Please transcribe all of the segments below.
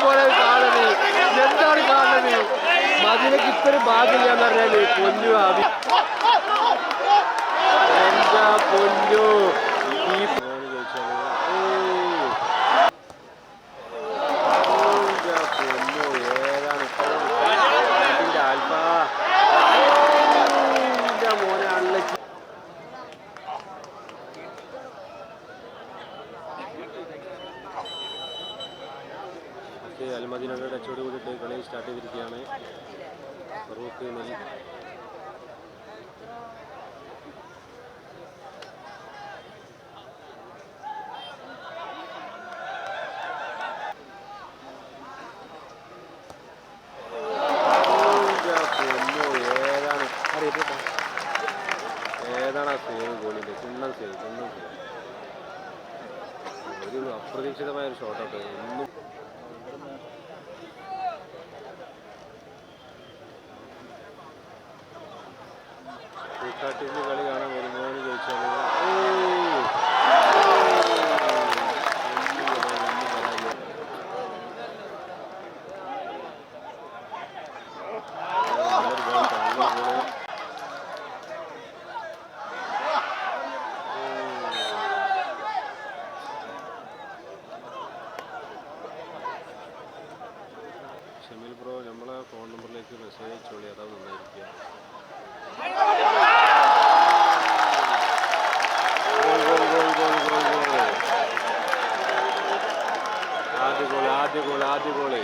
പോലെ കാണുന്നത് എന്താണ് കാണുന്നത് മതിലേക്ക് ഇത്ര ഭാഗ്യമില്ല എന്ന് പറഞ്ഞാൽ പൊന്നു ആവി. എന്താ പൊന്നു? കളി ആദ്യ ഗോൾ ആദ്യ ഗോൾ ആദ്യ ഗോൾ.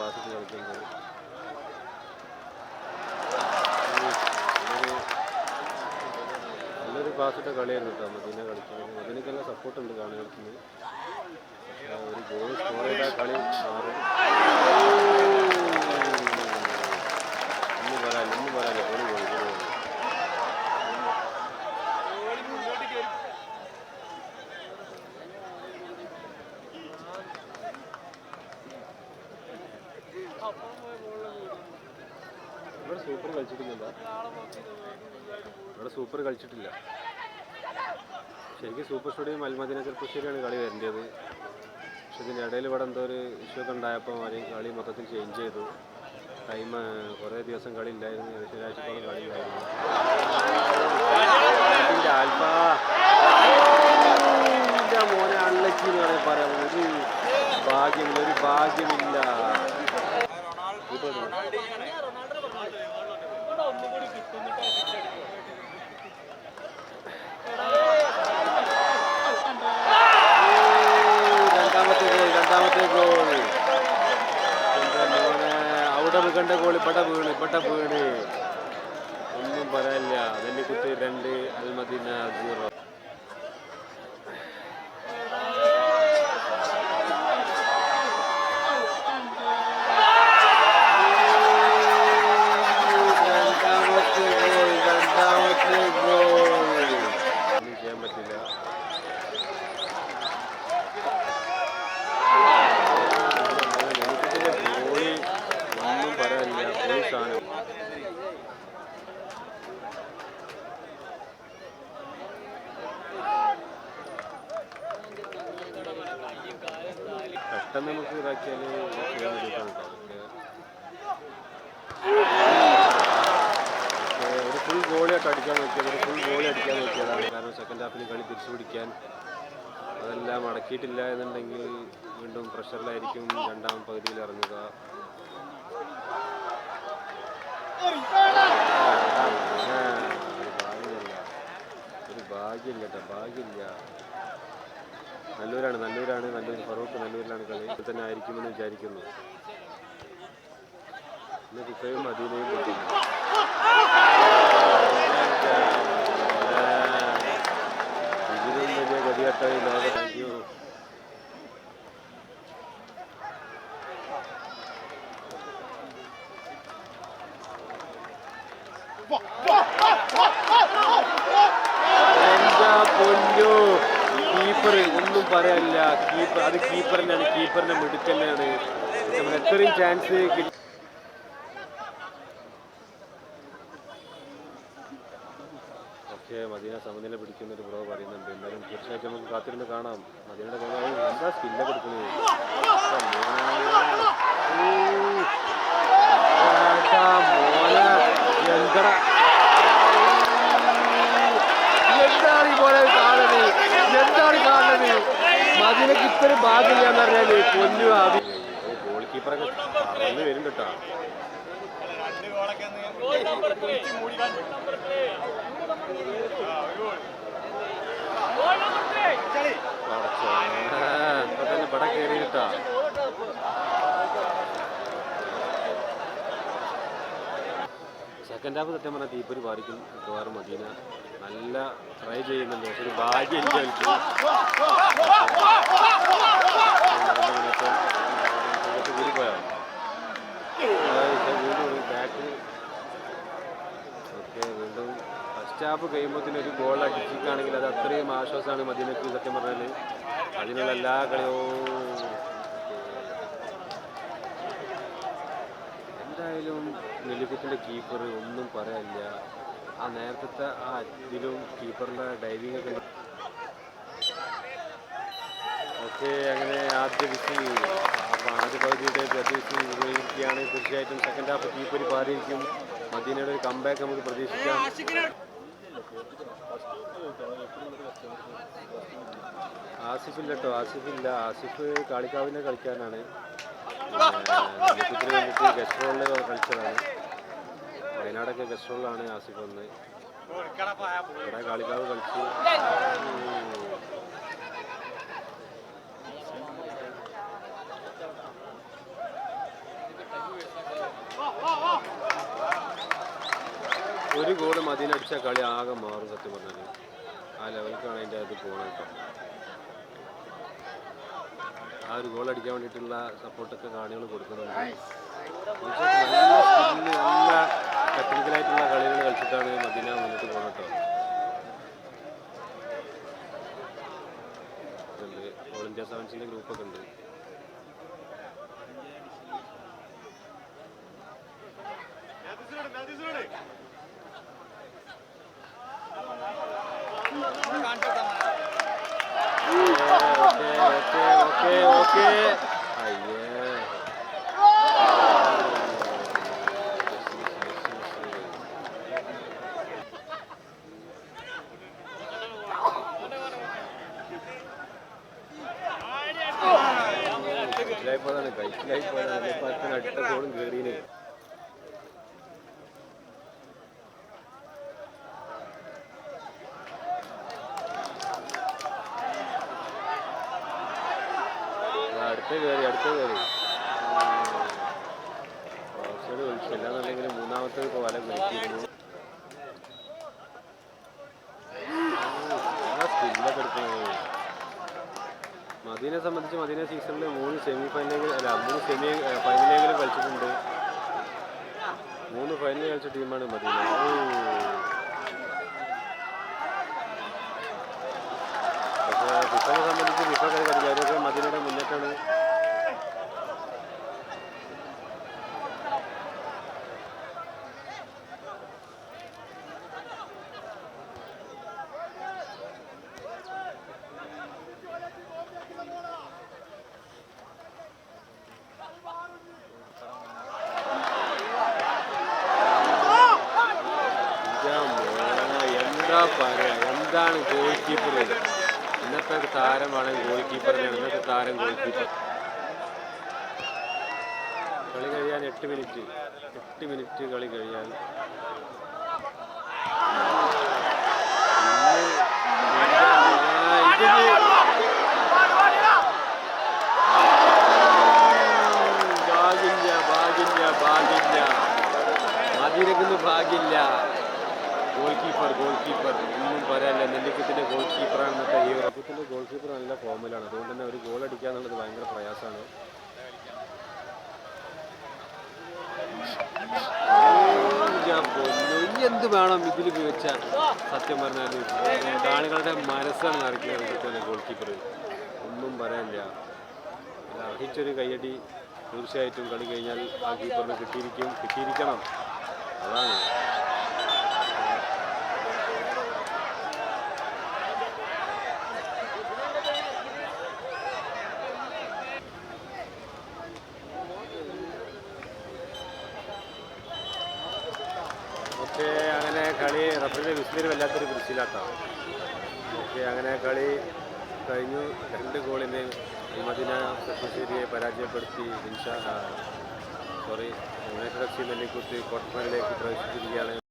നല്ലൊരു കളിക്കുന്നത് നല്ലൊരു പാസിട്ട കളിയായിരുന്നു കേട്ടോ മദീന കളിക്കുന്നത് മദീനക്കെല്ലാം സപ്പോർട്ട് ഉണ്ട് കാണാൻ ഒരു ഗോൾ സ്കോർ ചെയ്താൽ കളി മാറും. ഇന്ന് പറയാൻ ഇന്ന് പറയാൻ ഒരു ഗോൾ ഗോളി ഇവിടെ സൂപ്പർ കളിച്ചിട്ടില്ല. ഇവിടെ സൂപ്പർ കളിച്ചിട്ടില്ല. ശരിക്കും സൂപ്പർ സ്റ്റുഡിയോ അൽമദീന ചെറുപ്പശ്ശേരിയാണ് കളി വരേണ്ടത്. പക്ഷെ ഇതിന്റെ ഇടയിൽ ഇവിടെ എന്തോ ഒരു ഇഷ്യൂ ഒക്കെ ഉണ്ടായപ്പോൾ അവർ കളി മൊത്തത്തിൽ ചേഞ്ച് ചെയ്തു. ടൈം കുറേ ദിവസം കളി ഇല്ലായിരുന്നു. ഏകദേശം ഒരാഴ്ചത്തോളം കളി ഇല്ലായിരുന്നു. മോനെ അള്ളച്ചി എന്ന് പറയാൻ പറയാം. ഒരു ഭാഗ്യമില്ല ഒരു ഭാഗ്യമില്ല ഇപ്പൊ രണ്ടാമത്തെ ഗോൾ രണ്ടാമത്തെ ഗോൾ എന്താ മോനെ അവിടെ കണ്ട ഗോൾ പട വീണ് പട വീണ്. ഒന്നും പറയാനില്ല. നെല്ലിക്കുത്ത് രണ്ട് അൽമദീന സീറോ ചെയ്യാൻ പറ്റില്ല നെല്ലിക്കുത്തിന്റെ ഗോളി ഒന്നും പറയാനില്ല ഗോളി സാധനം വേണ്ടിയിട്ടാണ് ഒരു ഫുൾ ഗോളിയൊക്കെ അടിക്കാൻ നോക്കിയത് ഒരു ഫുൾ ഗോളി അടിക്കാൻ നോക്കിയതാണ് കാരണം സെക്കൻഡ് ഹാഫിൽ കളി തിരിച്ചു പിടിക്കാൻ അതെല്ലാം അടക്കിയിട്ടില്ല എന്നുണ്ടെങ്കിൽ വീണ്ടും പ്രഷറിലായിരിക്കും രണ്ടാം പകുതിയിൽ ഇറങ്ങുക. ഒരു ഭാഗ്യമില്ല. കേട്ടോ ഭാഗ്യമില്ല. നല്ലൂരാണ് നല്ലൂരാണ്. നല്ലൂർ ഫറൂഖ് നല്ലൂരിലാണ് കളി. തന്നെ ആയിരിക്കുമെന്ന് വിചാരിക്കുന്നു. ഇന്ന് ഫിഫയും മദീനയും കിട്ടുന്നു ഇതിലും വലിയ ഗതികെട്ട ഈ ലോക താങ്ക് യു പൊന്നു. കീപ്പർ ഒന്നും പറയാനില്ല കീപ്പർ അത് കീപ്പറിനാണ് കീപ്പറിന്റെ മിടുക്കല്ലാണ് നമ്മൾ എത്രയും ചാൻസ് മദീന സമനില പിടിക്കുന്ന ഒരു ബ്രോ പറയുന്നുണ്ട്. എന്തായാലും തീർച്ചയായിട്ടും നമുക്ക് കാത്തിരുന്ന് കാണാം. മദീനയുടെ എന്താ സ്കില്ല കൊടുക്കുന്നത് എന്തടാ എന്താണ് ഈ പോലെ കാണുന്നത് കാണുന്നത് മദീനക്ക് ഇത്ര ഭാഗ്യമില്ല എന്ന് പറഞ്ഞാൽ പൊന്നു ആവി ഗോൾ കീപ്പറൊക്കെ പറന്ന് വരും കേട്ടോ. ഇപ്പൊ തന്നെ പട കയറി കേട്ടാ സെക്കൻഡ് ഹാഫ് സത്യം പറഞ്ഞാൽ തീപ്പര് ബാധിക്കും മിക്കവാറും മദീന. നല്ല ട്രൈ ചെയ്യുന്നുണ്ട്. ഒരു ഭാഗ്യം എനിക്ക് കളിക്കും കൂടിപ്പോയോ വീണ്ടും ബാക്ക് ഓക്കെ വീണ്ടും ഫസ്റ്റ് ഹാഫ് കഴിയുമ്പോഴത്തേനും ഒരു ഗോൾ അടിച്ചിരിക്കുകയാണെങ്കിൽ അത് അത്രയും ആശ്വാസമാണ് മദീനക്ക് സത്യം പറഞ്ഞാൽ അതിനുള്ള എല്ലാ കളിയും എന്തായാലും നെല്ലിക്കുത്തിന്റെ കീപ്പർ ഒന്നും പറയാനില്ല. ആ നേരത്തെ ആ ഇതിലും കീപ്പറിന്റെ ഡൈവിംഗ് ഒക്കെ ഓക്കെ അങ്ങനെ ആദ്യ വിസി അപ്പോൾ ആദ്യ പകുതിയുടെ ഉപയോഗിക്കുകയാണ്. തീർച്ചയായിട്ടും സെക്കൻഡ് ഹാഫ് കീപ്പർ പാടിയിരിക്കും മദീനയുടെ ഒരു കംബാക്ക് നമുക്ക് പ്രതീക്ഷിക്കാം. ആസിഫില്ല കേട്ടോ ആസിഫില്ല. ആസിഫ് കാളിക്കാവിനെ കളിക്കാനാണ്. വേണ്ടിയിട്ട് ഗസ്റ്റ് റോളിൽ കളിച്ചതാണ് വയനാടൊക്കെ ഗസ്റ്റ് റോളിലാണ് ആസിഫ് വന്ന്. ഇവിടെ കാളിക്കാവ് കളിച്ചു. ഒരു ഗോൾ മദീനടിച്ച കളി ആകെ മാറും സത്യം പറഞ്ഞാൽ ആ ലെവലിലാണ് അതിന്റെ അത് പോകണം കേട്ടോ ആ ഒരു ഗോൾ അടിക്കാൻ വേണ്ടിയിട്ടുള്ള സപ്പോർട്ടൊക്കെ കാണികൾ കൊടുക്കുന്നുണ്ട്. നല്ല ടെക്നിക്കലായിട്ടുള്ള കളികൾ കളിച്ചിട്ടാണ് മദീന മുന്നോട്ട് പോകുന്നത് ഓൾ ഇന്ത്യ സെവൻസിന്റെ ഗ്രൂപ്പൊക്കെ ഉണ്ട്. ഓക്കെ ഓക്കെ ഓക്കെ ഓക്കെ അയ്യേ കഴിച്ചിലായി പോയതാണ് കഴിച്ചിലായി പോയതാണ് അതിപ്പോ അച്ഛൻ അടുത്ത ഗോളും കയറിയിന് അടുത്ത മദീനെ സംബന്ധിച്ച് മദീന സീസണിൽ മൂന്ന് സെമി ഫൈനലുകൾ അല്ല മൂന്ന് സെമി ഫൈനലെങ്കിലും കളിച്ചിട്ടുണ്ട്. മൂന്ന് ഫൈനൽ കളിച്ച ടീമാണ് മദീന. പക്ഷേ ഫിഫനെ സംബന്ധിച്ച് ഫിഫ കളി കളിക്കാരൊക്കെ മദീനയുടെ മുന്നേറ്റാണ് ഇതാ മോനെ, എന്താ പറയാ എന്താണ് ഗോൾ കീപ്പർ ഇന്നത്തെ താരമാണ് ഗോൾ കീപ്പർ ഇന്നത്തെ താരം ഗോൾ കീപ്പർ കളി കഴിയാൻ എട്ട് മിനിറ്റ് എട്ട് മിനിറ്റ് കളി കഴിയാൻ. ഇന്ന് ഭാഗ്യമില്ല ഭാഗ്യമില്ല ഭാഗ്യമില്ല മതിരക്കുന്ന് ഭാഗ്യമില്ല ഗോൾ കീപ്പർ ഗോൾ കീപ്പർ ഒന്നും പറയാനില്ല. നെല്ലിക്കുത്തിന്റെ ഗോൾ കീപ്പറാണ് ഇന്നത്തെ ഈ നെല്ലിക്കുത്തിന്റെ ഗോൾ കീപ്പർ നല്ല ഫോമിലാണ് അതുകൊണ്ട് തന്നെ ഒരു ഗോൾ അടിക്കുക എന്നുള്ളത് ഭയങ്കര പ്രയാസമാണ്. എന്ത് വേണം ഇതിൽ വെച്ചാൽ സത്യം പറഞ്ഞാൽ ആളുകളുടെ മനസ്സാണ് നിറയ്ക്കുന്നത് ഗോൾ കീപ്പർ ഒന്നും പറയാനില്ല. അർഹിച്ചൊരു കയ്യടി തീർച്ചയായിട്ടും കളി കഴിഞ്ഞാൽ ആ കീപ്പറിന് കിട്ടിയിരിക്കും. കിട്ടിയിരിക്കണം. അതാണ് ഓക്കെ അങ്ങനെ കളി റഫറിന്റെ വിസ്മീര് വല്ലാത്തൊരു കുരിശിലാട്ടാണ് ഓക്കെ അങ്ങനെ കളി കഴിഞ്ഞു. രണ്ട് ഗോളിന് മദിന സെക്രട്ടേറിയെ പരാജയപ്പെടുത്തി ഇൻഷാ sorry United F C Nellikuth quarter ഫൈനലിലേക്ക് പ്രവേശിച്ചിരിക്കുകയാണ്.